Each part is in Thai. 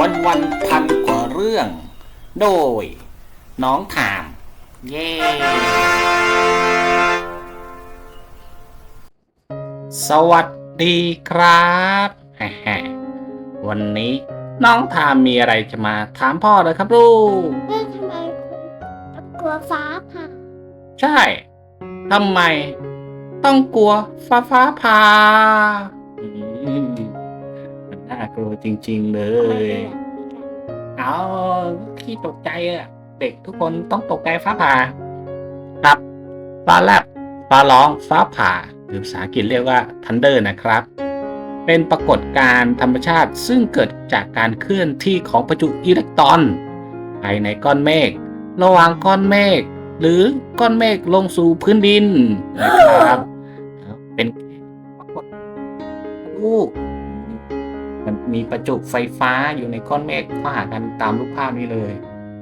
วันวันๆพันกว่าเรื่อง โดย น้องถาม เย้ สวัสดีครับแฮะวันนี้น้องถามมีอะไรจะมาถามพ่อเลยครับลูกเอ๊ะทำไมคุณต้องกลัวฟ้าผ่าใช่ทำไม ต้องกลัวฟ้าฟ้าผ่าอืมมั นน่ากลัวจริง ๆ เลทำไมยเป็นแบบนี้กันเอาขี้ตกใจอะเด็กทุกคนต้องตกใจฟ้าผ่าครับฟ้าแลบฟ้าร้องฟ้าผ่าหรือภาษาอังกฤษเรียกว่า thunder นะครับ เป็นปรากฏการณ์ธรรมชาติซึ่งเกิดจากการเคลื่อนที่ของประจุอิเล็กตรอนภายในก้อนเมฆระหว่างก้อนเมฆหรือก้อนเมฆลงสู่พื้นดินนะครับ เป็นปรากฏลูก มันมีประจุไฟฟ้าอยู่ในก้อนเมฆเข้าหากันตามรูปภาพนี้เลย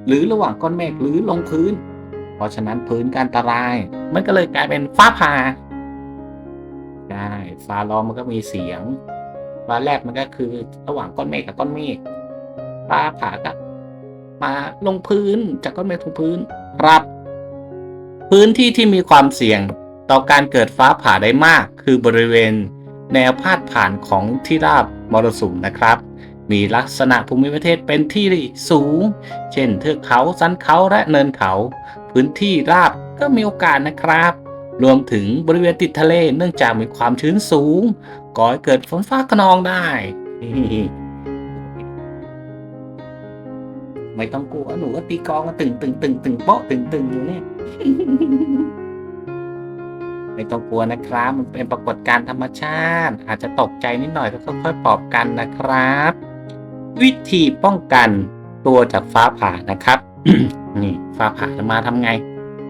หรือระหว่างก้อนเมฆหรือลงพื้น เพราะฉะนั้นพื้นการอันตราย มันก็เลยกลายเป็นฟ้าผ่าใช่ฟ้าร้องมันก็มีเสียงฟ้าแลบมันก็คือระหว่างก้อนเมฆกับก้อนเมฆฟ้าผ่าก็มาลงพื้นจากก้อนเมฆลงพื้นครับ พื้นที่ที่มีความเสี่ยงต่อการเกิดฟ้าผ่าได้มาก คือบริเวณแนวพาดผ่านของที่ราบ มรสุมนะครับ มีลักษณะภูมิประเทศเป็นที่สูง เช่นเทือกเขาสันเขาและเนินเขา พื้นที่ราบก็มีโอกาสนะครับ รวมถึงบริเวณติดทะเลเนื่องจากมีความชื้นสูงก่อให้เกิดฝนฟ้าขนองได้ ไม่ต้องกลัวหนูก็ตีกองกันตึงตึงตึงตึงโป๊ะตึงตึงอยู่เนี่ย ไม่ต้องกลัวนะครับ มันเป็นปรากฏการณ์ธรรมชาติ อาจจะตกใจนิดหน่อยก็ค่อยๆปลอบกันนะครับ วิธีป้องกันตัวจากฟ้าผ่านะครับ นี่ฟ้าผ่าจะมาทำไง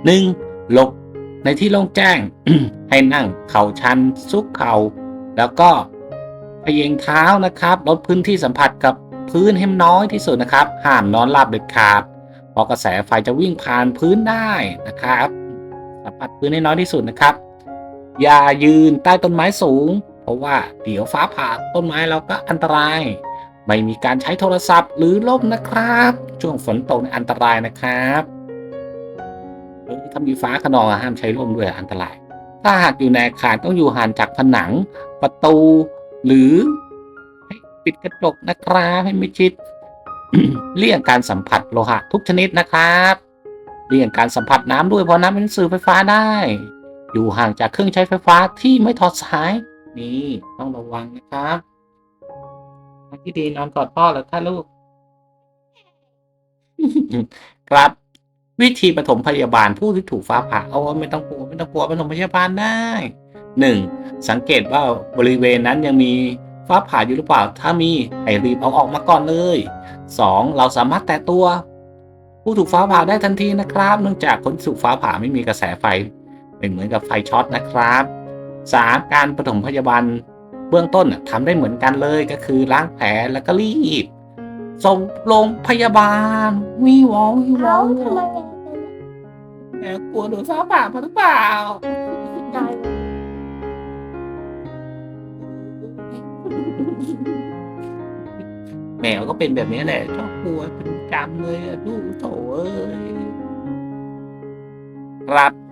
หนึ่งหลบในที่โล่งแจ้ง ให้นั่งเข่าชันซุกเข่าแล้วก็พยงเท้านะครับลดพื้นที่สัมผัสกับพื้นให้น้อยที่สุดนะครับ ห้ามนอนราบเด็ดขาดเพราะกระแสไฟจะวิ่งผ่านพื้นได้นะครับสัมผัสพื้นให้น้อยที่สุดนะครับ อย่ายืนใต้ต้นไม้สูง เพราะว่าเดี๋ยวฟ้าผ่าต้นไม้เราก็อันตราย ไม่มีการใช้โทรศัพท์หรือล่มนะครับ ช่วงฝนตกอันตรายนะครับเออถ้ามีฟ้าขนองห้ามใช้ร่มด้วยอันตราย ถ้าหากอยู่ในอาคารต้องอยู่ห่างจากผนัง ประตูหรือให้ปิดกระจกนะครับให้มิชิด เลี่ยงการสัมผัสโลหะทุกชนิดนะครับ เลี่ยงการสัมผัสน้ำด้วยเพราะน้ำเป็นสื่อไฟฟ้าได้ อยู่ห่างจากเครื่องใช้ไฟฟ้าที่ไม่ถอดสาย นี่ต้องระวังนะครับทางที่ดีนอนกอดพ่อแล้วค่ะลูก ครับ วิธีปฐมพยาบาลผู้ที่ถูกฟ้าผ่าเอาไม่ต้องกลัวไม่ต้องกลัวปฐมพยาบาลได้หนึ่งสังเกตว่าบริเวณนั้นยังมีฟ้าผ่าอยู่หรือเปล่า ถ้ามีให้รีบเอาออกมาก่อนเลยสองเราสามารถแตะตัว ผู้ถูกฟ้าผ่าได้ทันทีนะครับ เนื่องจากคนที่ถูกฟ้าผ่าไม่มีกระแสไฟ เป็นเหมือนกับไฟช็อตนะครับ 3. การปฐมพยาบาลเบื้องต้นน่ะทำได้เหมือนกันเลยก็คือล้างแผลแล้วก็รีบส่งโรงพยาบาลวิวอวิวเขาอทำไมแหมกลัวโดนฟ้าผ่ามาหรือเปล่าเป็นตายเลยแมวก็เป็นแบบนี้แหละชอบกลัวเป็นจำเลยอะลูกโถเอ้ยครับ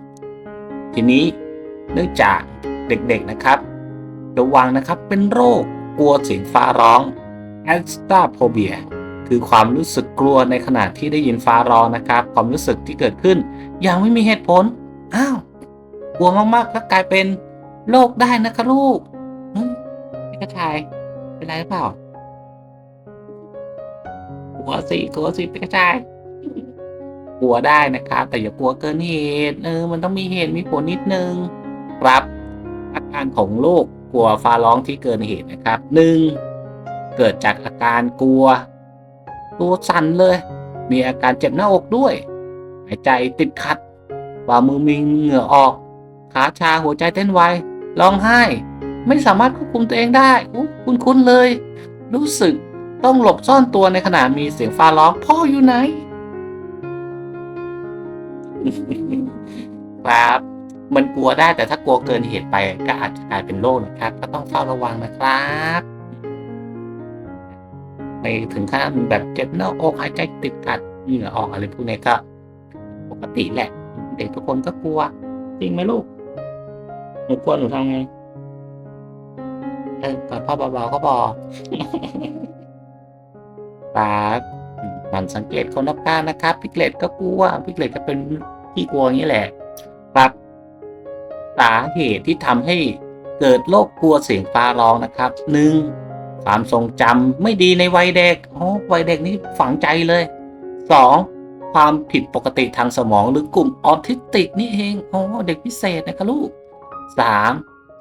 ทีนี้เนื่องจากเด็กๆนะครับ ระวังนะครับเป็นโรคกลัวเสียงฟ้าร้อง a s t a p h o b i a คือความรู้สึกกลัวในขณะที่ได้ยินฟ้าร้องนะครับ ความรู้สึกที่เกิดขึ้น อย่างไม่มีเหตุผลอ้าวกลัวมากๆก็กลายเป็นโรคได้นะคะลูกหึพี่กระชายเป็นไรหรือเปล่ากลัวสิกลัวสิพี่กระชาย กลัวได้นะครับ แต่อย่ากลัวเกินเหตุเออมันต้องมีเหตุมีผลนิดนึงครับอาการของโรคกลัวฟ้าร้องที่เกินเหตุนะครับหนึ่งเกิดจากอาการกลัว ตัวสั่นเลย มีอาการเจ็บหน้าอกด้วย หายใจติดขัดฝ่ามือมีเหงื่อออก ขาชาหัวใจเต้นไวร้องไห้ ไม่สามารถควบคุมตัวเองได้อุ๊ยคุ้นๆเลย รู้สึกต้องหลบซ่อนตัวในขณะมีเสียงฟ้าร้องพ่ออยู่ไหน ครับ มันกลัวได้แต่ถ้ากลัวเกินเหตุไปก็อาจจะกลายเป็นโรคนะครับ ก็ต้องเฝ้าระวังนะครับไม่ถึงขั้นแบบเจ็บหน้าอกหายใจติดขัดเหงื่อออกอะไรพวกนี้ก็ปกติแหละ เด็กทุกคนก็กลัว จริงไหมลูกหนูกลัวหนูทำไงเออกอดพ่อเบาๆก็พอครับมันสังเกตคนรอบข้างนะครับพิกเลตก็กลัวพิกเลตก็เป็น ที่กลัวอย่างนี้แหละ ครับ สาเหตุที่ทำให้เกิดโรคกลัวเสียงฟ้าร้องนะครับหนึ่งความทรงจำไม่ดีในวัยเด็กโอ้วัยเด็กนี่ฝังใจเลยสองความผิดปกติทางสมองหรือกลุ่มออทิสติกนี่เองโอ้เด็กพิเศษนะครับลูกสาม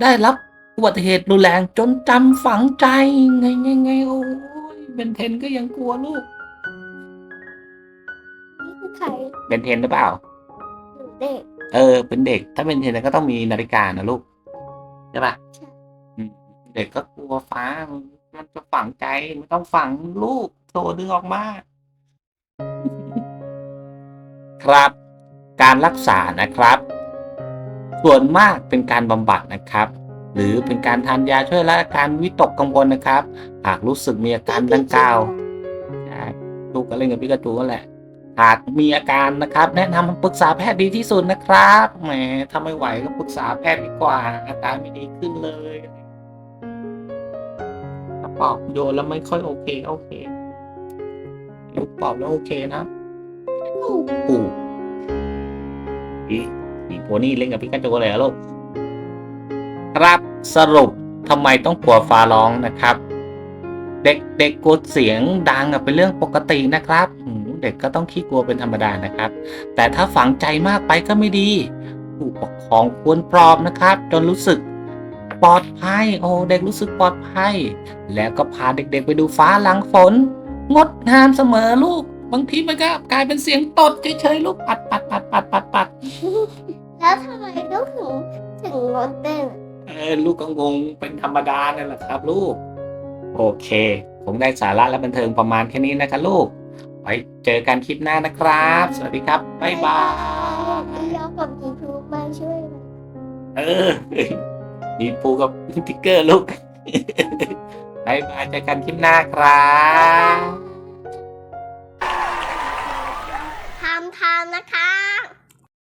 ได้รับอุบัติเหตุรุนแรงจนจำฝังใจไงไงไงโอ้ยเบนเทนก็ยังกลัวลูกนี่คือใครเบนเทนหรือเปล่าหนู เด็ก เออ เป็นเด็ก ถ้าเป็นเทนก็ต้องมีนาฬิกานะลูก ใช่ปะใช่ อืมเด็กก็กลัวฟ้า มันจะฝังใจ มันต้องฝังลูกโตดึงออกมา ครับ การรักษานะครับ ส่วนมากเป็นการบำบัดนะครับ หรือเป็นการทานยาช่วยละอาการวิตกกังวลนะครับ หากรู้สึกมีอาการดังกล่าว ใช่ลูกก็เล่นกับพิกาจูนั่นแหละ หากมีอาการนะครับ แนะนำปรึกษาแพทย์ดีที่สุดนะครับแหมถ้าไม่ไหวก็ปรึกษาแพทย์ดีกว่า อาการไม่ดีขึ้นเลยถ้าปอบโยนแล้วไม่ค่อยโอเคโอเคลูกปอบแล้วโอเคนะปู่อีอีโพนี่เล่นกับพิกาจูเลยเหรอลูกครับสรุปทำไมต้องกลัวฟ้าร้องนะครับ เด็กเด็กกลัวเสียงดังอะเป็นเรื่องปกตินะครับอืม เด็กก็ต้องขี้กลัวเป็นธรรมดานะครับ แต่ถ้าฝังใจมากไปก็ไม่ดี ผู้ปกครองควรปลอบนะครับ จนรู้สึกปลอดภัย โอ้เด็กรู้สึกปลอดภัย แล้วก็พาเด็กๆ ไปดูฟ้าหลังฝน งดงามเสมอลูก บางทีมันก็กลายเป็นเสียงตดเฉยๆลูกปัดปัดปัดปัดปัดปัดแล้วทำไมลูกถึงถึงงดเต้นเออลูกก็งงเป็นธรรมดานั่นแหละครับ ลูก โอเค ผมได้สาระและบันเทิงประมาณแค่นี้นะครับลูก ไว้เจอกันคลิปหน้านะครับ สวัสดีครับ บ๊ายบาย แล้วผมยูทูมาช่วยน่เออ มีปูกับติ๊กเกอร์ลูกบ๊ายบายเจอกันคลิปหน้าครับทำทำนะคะ